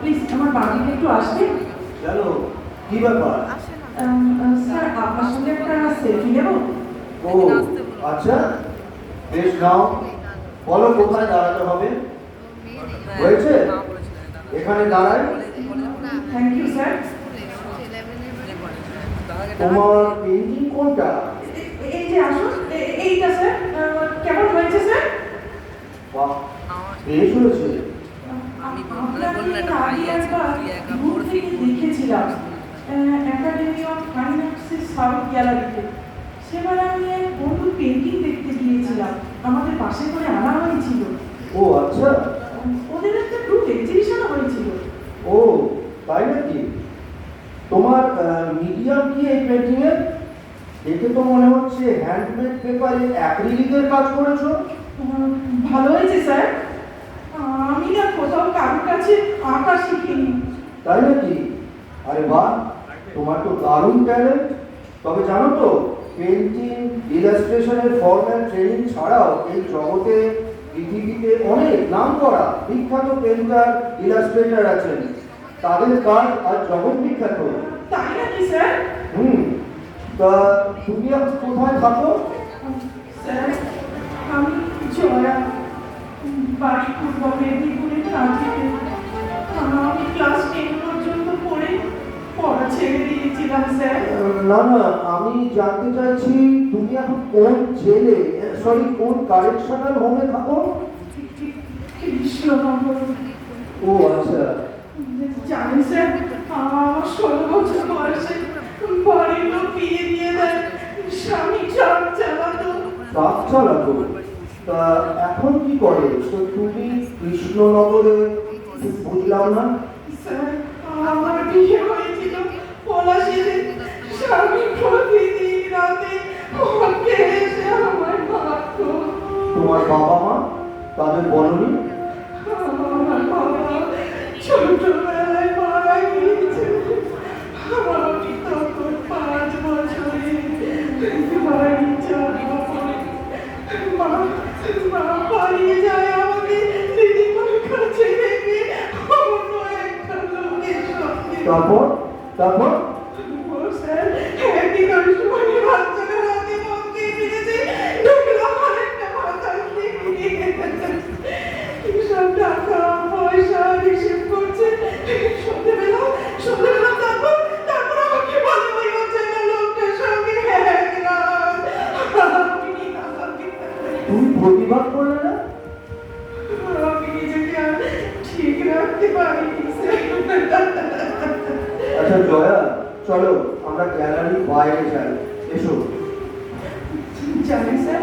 Please আমার বাড়িতে একটু আসবেন কেন কি ব্যাপার? স্যার আপনার সঙ্গে একটা সেলফি নেব? ও আচ্ছা বেশ নাও। বলো কোথায় দাঁড়াতে হবে? হয়েছে? এখানে দাঁড়াই। থ্যাংক ইউ স্যার তোমার পেন্টিং কোনটা? এই যে আসুন। এইটা স্যার কেমন হয়েছে স্যার বাহ বেশ হয়েছে। আপনাকে একটা ভাই আছে, তুই একা দূর দেখেছিলাম। একাডেমি অফ ফাইন আর্টসের সাউথ গ্যালারিতে সেবার আমি এক বন্ধু পেন্টিং দেখতে গিয়েছিলাম। আমাদের পাশে করে আনা হয়েছিল। ও আচ্ছা। ওদের একটা গ্রুপ এক্সিবিশনও হয়েছিল। ও তাই নাকি? তোমার মিডিয়াম কি এই পেন্টিং এর দেখে তো মনে হচ্ছে হ্যান্ডমেড পেপারে অ্যাক্রিলিকের কাজ করেছ। ভালো হয়েছে স্যার আমি না কোথাও কারোর কাছে আঁকা শিখিনি তাই নাকি? আরে বাহ তোমার তো দারুণ ট্যালেন্ট তবে জানো তো পেন্টিং ইলাস্ট্রেশনের ফর্ম্যাল ট্রেনিং ছাড়াও এই জগতে পৃথিবীতে অনেক নাম করা বিখ্যাত পেন্টার ইলাস্ট্রেটর আছেন। তাদের কাজ আর জগৎ বিখ্যাত। তাই নাকি স্যার? হুম তা তুমি এখন কোথায় থাকো? স্যার আমি জয়া বাড়ি পূর্ব মেদিনীপুরের স্যার? না না আমি জানতে চাইছি তুমি এখন কোন জেলে সরি কোন কারেকশনাল হোমে থাকো? ও আচ্ছা। জানেন স্যার আমার ষোলো বছর বয়সে বাড়ির লোক বিয়ে দিয়ে দেয় স্বামী ট্রাক চালাতো। ট্রাক চালাতো? তা এখন কি করে? তো তুমি কৃষ্ণনগরে বুঝলাম না। স্যার আমার বিয়ে স্বামী প্রতিদিন রাতে এসে আমার মারতো তোমার বাবা মা তাদের বলনি আমার বাবা ছোটবেলায় মারা গিয়েছে। আমি তখন পাঁচ বছরে বাড়ি যাওয়া পরে মা মা পালিয়ে যায় আমাকে দিদিমার কাছে রেখে। অন্য একটা লোকের সঙ্গে। তারপর? তারপর? তুমি প্রতিবাদ করলে না? আমি নিজেকে আর ঠিক রাখতে পারিনি আচ্ছা জয়া চলো আমরা গ্যালারি বাইরে যাই এসো জানি স্যার